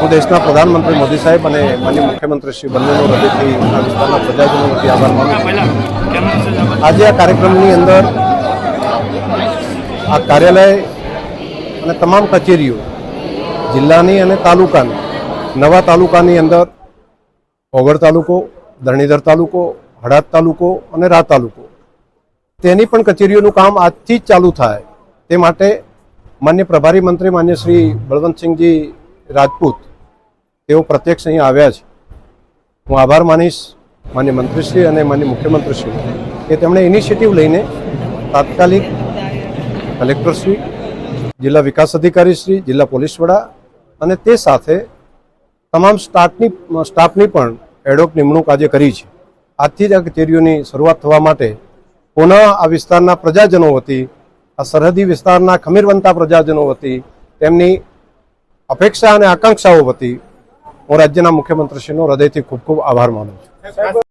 હું દેશના પ્રધાનમંત્રી મોદી સાહેબ અને માન્ય મુખ્યમંત્રી શ્રી બંનેનો હૃદયથી આ વિસ્તારના પ્રજાજનો વતી આભાર માનું આજે આ કાર્યક્રમની અંદર આ કાર્યાલય અને તમામ કચેરીઓ, જિલ્લાની અને તાલુકાની, નવા તાલુકાની અંદર ઓગળ તાલુકો, ધરણીધર તાલુકો હડાદ તાલુકો અને રા તાલુકો. તેની પણ કચેરીઓનું કામ આજથી જ ચાલુ થાય. તે માટે માન્ય પ્રભારી મંત્રી માન્ય શ્રી બળવંતસિંહજી રાજપૂત, તેઓ પ્રત્યક્ષ અહીં આવ્યા છે. હું આભાર માનીશ માન્ય મંત્રીશ્રી અને માન્ય મુખ્યમંત્રીશ્રી. કે તેમણે ઇનિશિયેટિવ લઈને તાત્કાલિક કલેક્ટરશ્રી, જિલ્લા વિકાસ અધિકારીશ્રી, જિલ્લા પોલીસ વડા અને તે સાથે તમામ સ્ટાફની સ્ટાફની પણ એડોક નિમણૂક આજે કરી છે. આજથી જ આ કચેરીઓની શરૂઆત થવા માટે પુનઃ આ વિસ્તારના પ્રજાજનો વતી આ સરહદી વિસ્તારના ખમીરવંતા પ્રજાજનો વતી, તેમની અપેક્ષા અને આકાંક્ષાઓ વતી હું રાજ્યના મુખ્યમંત્રીશ્રીનો હૃદયથી ખૂબ ખૂબ આભાર માનું છું.